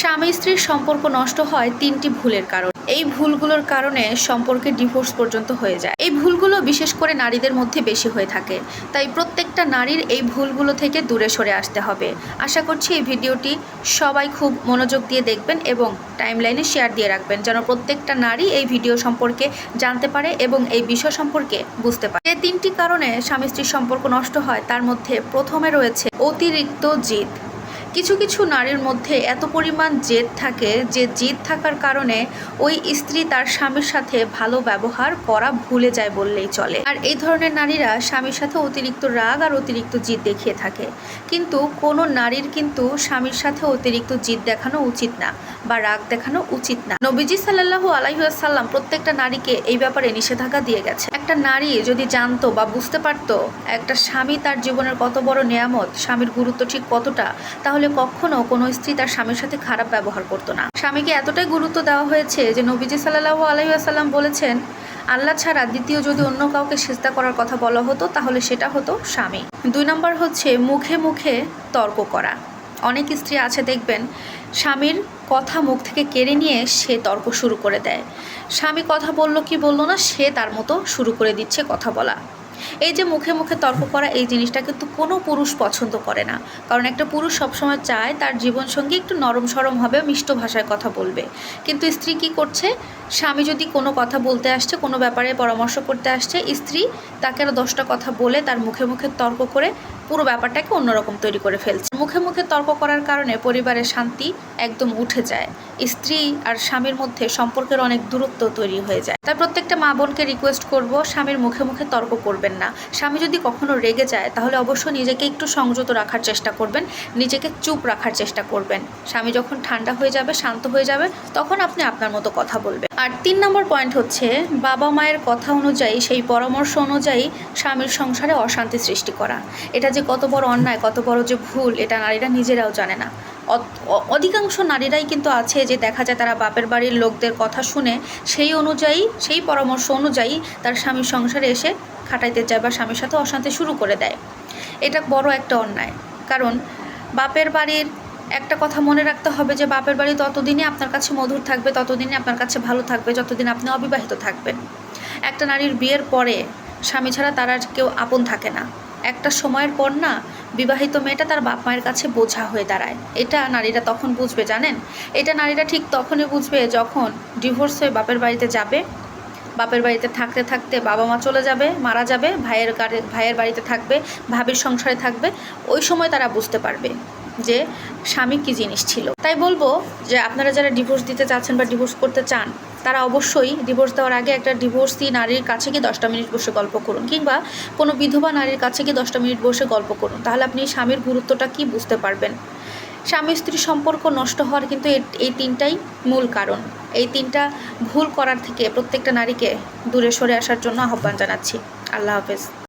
স্বামী স্ত্রীর সম্পর্ক নষ্ট হয় তিনটি ভুলের কারণ। এই ভুলগুলোর কারণে সম্পর্কে ডিভোর্স পর্যন্ত হয়ে যায়। এই ভুলগুলো বিশেষ করে নারীদের মধ্যে বেশি হয়ে থাকে। তাই প্রত্যেকটা নারীর এই ভুলগুলো থেকে দূরে সরে আসতে হবে। আশা করছি এই ভিডিওটি সবাই খুব মনোযোগ দিয়ে দেখবেন এবং টাইমলাইনে শেয়ার দিয়ে রাখবেন, যেন প্রত্যেকটা নারী এই ভিডিও সম্পর্কে জানতে পারে এবং এই বিষয় সম্পর্কে বুঝতে পারে। যে তিনটি কারণে স্বামী স্ত্রীর সম্পর্ক নষ্ট হয়, তার মধ্যে প্রথমে রয়েছে অতিরিক্ত জিদ। কিছু কিছু নারীর মধ্যে এত পরিমাণ জেদ থাকে যে জেদ থাকার কারণে ওই স্ত্রী তার স্বামীর সাথে ভালো ব্যবহার করা ভুলে যায় বললেই চলে। আর এই ধরনের নারীরা স্বামীর সাথে অতিরিক্ত রাগ আর অতিরিক্ত জিদ দেখিয়ে থাকে। কিন্তু কোনো নারীর কিন্তু স্বামীর সাথে অতিরিক্ত জিদ দেখানো উচিত না বা রাগ দেখানো উচিত না। নবীজি সাল্লাল্লাহু আলাইসাল্লাম প্রত্যেকটা নারীকে এই ব্যাপারে নিষেধাজ্ঞা দিয়ে গেছে। একটা নারী যদি জানতো বা বুঝতে পারতো একটা স্বামী তার জীবনের কত বড় নেয়ামত, স্বামীর গুরুত্ব ঠিক কতটা, তাহলে কখনো কোনো স্ত্রী তার স্বামীর সাথে খারাপ ব্যবহার করতো না। স্বামীকে এতটাই গুরুত্ব দেওয়া হয়েছে যে নবীজি সাল্লাল্লাহু আলাইসাল্লাম বলেছেন, আল্লাহ ছাড়া দ্বিতীয় যদি অন্য কাউকে চেষ্টা করার কথা বলা হতো, তাহলে সেটা হতো স্বামী। দুই নম্বর হচ্ছে মুখে মুখে তর্ক করা। অনেক স্ত্রী আছে, দেখবেন, স্বামীর কথা মুখ থেকে কেড়ে নিয়ে সে তর্ক শুরু করে দেয়। স্বামী কথা বলল কি বলল না, সে তার মতো শুরু করে দিচ্ছে কথা বলা। এই যে মুখে মুখে তর্ক করা এই জিনিসটা কিন্তু কোনো পুরুষ পছন্দ করে না। কারণ একটা পুরুষ সবসময় চায় তার জীবনসঙ্গী একটু নরম সরম হবে, মিষ্ট ভাষায় কথা বলবে। কিন্তু স্ত্রী কি করছে? স্বামী যদি কোনো কথা বলতে আসছে, কোনো ব্যাপারে পরামর্শ করতে আসছে, স্ত্রী তাকে আরও দশটা কথা বলে তার মুখে মুখে তর্ক করে পুরো ব্যাপারটাকে অন্যরকম তৈরি করে ফেলছে। মুখে মুখে তর্ক করার কারণে পরিবারের শান্তি একদম উঠে যায়। স্ত্রী আর স্বামীর মধ্যে সম্পর্কের অনেক দূরত্ব তৈরি হয়ে যায়। তাই প্রত্যেকটা মা বোনকে রিকোয়েস্ট করব, স্বামীর মুখে মুখে তর্ক করবেন না। স্বামী যদি কখনো রেগে যায়, তাহলে অবশ্যই নিজেকে একটু সংযত রাখার চেষ্টা করবেন, নিজেকে চুপ রাখার চেষ্টা করবেন। স্বামী যখন ঠান্ডা হয়ে যাবে, শান্ত হয়ে যাবে, তখন আপনি আপনার মতো কথা বলবেন। আর তিন নম্বর পয়েন্ট হচ্ছে, বাবা মায়ের কথা অনুযায়ী, সেই পরামর্শ অনুযায়ী স্বামীর সংসারে অশান্তি সৃষ্টি করা। এটা যে কত বড় অন্যায়, কত বড় যে ভুল, এটা নারীরা নিজেরাও জানে না। অধিকাংশ নারীরাই কিন্তু আছে যে দেখা যায় তারা বাপের বাড়ির লোকদের কথা শুনে সেই অনুযায়ী, সেই পরামর্শ অনুযায়ী তার স্বামীর সংসারে এসে খাটাইতে যায় বা স্বামীর সাথে অশান্তি শুরু করে দেয়। এটা বড় একটা অন্যায়। কারণ বাপের বাড়ির একটা কথা মনে রাখতে হবে যে বাপের বাড়ি ততদিনই আপনার কাছে মধুর থাকবে, ততদিনই আপনার কাছে ভালো থাকবে, যতদিন আপনি অবিবাহিত থাকবেন। একটা নারীর বিয়ের পরে স্বামী ছাড়া তার আর কেউ আপন থাকে না। একটা সময়ের পর না বিবাহিত মেয়েটা তার বাপ মায়ের কাছে বোঝা হয়ে দাঁড়ায়। এটা নারীরা তখন বুঝবে, জানেন? এটা নারীরা ঠিক তখনই বুঝবে যখন ডিভোর্স হয়ে বাপের বাড়িতে যাবে। বাপের বাড়িতে থাকতে থাকতে বাবা মা চলে যাবে, মারা যাবে, ভাইয়ের গাড়ি, ভাইয়ের বাড়িতে থাকবে, ভাবির সংসারে থাকবে। ওই সময় তারা বুঝতে পারবে। যে স্বামী কী জিনিস ছিল। তাই বলব যে আপনারা যারা ডিভোর্স দিতে চাচ্ছেন বা ডিভোর্স করতে চান, তারা অবশ্যই ডিভোর্স দেওয়ার আগে একটা ডিভোর্সি নারীর কাছে গিয়ে দশটা মিনিট বসে গল্প করুন কিংবা কোনো বিধবা নারীর কাছে গিয়ে দশটা মিনিট বসে গল্প করুন। তাহলে আপনি স্বামীর গুরুত্বটা কি বুঝতে পারবেন? স্বামী স্ত্রী সম্পর্ক নষ্ট হওয়ার কিন্তু এই তিনটাই মূল কারণ। এই তিনটা ভুল করার থেকে প্রত্যেকটা নারীকে দূরে সরে আসার জন্য আহ্বান জানাচ্ছি। আল্লাহ হাফেজ।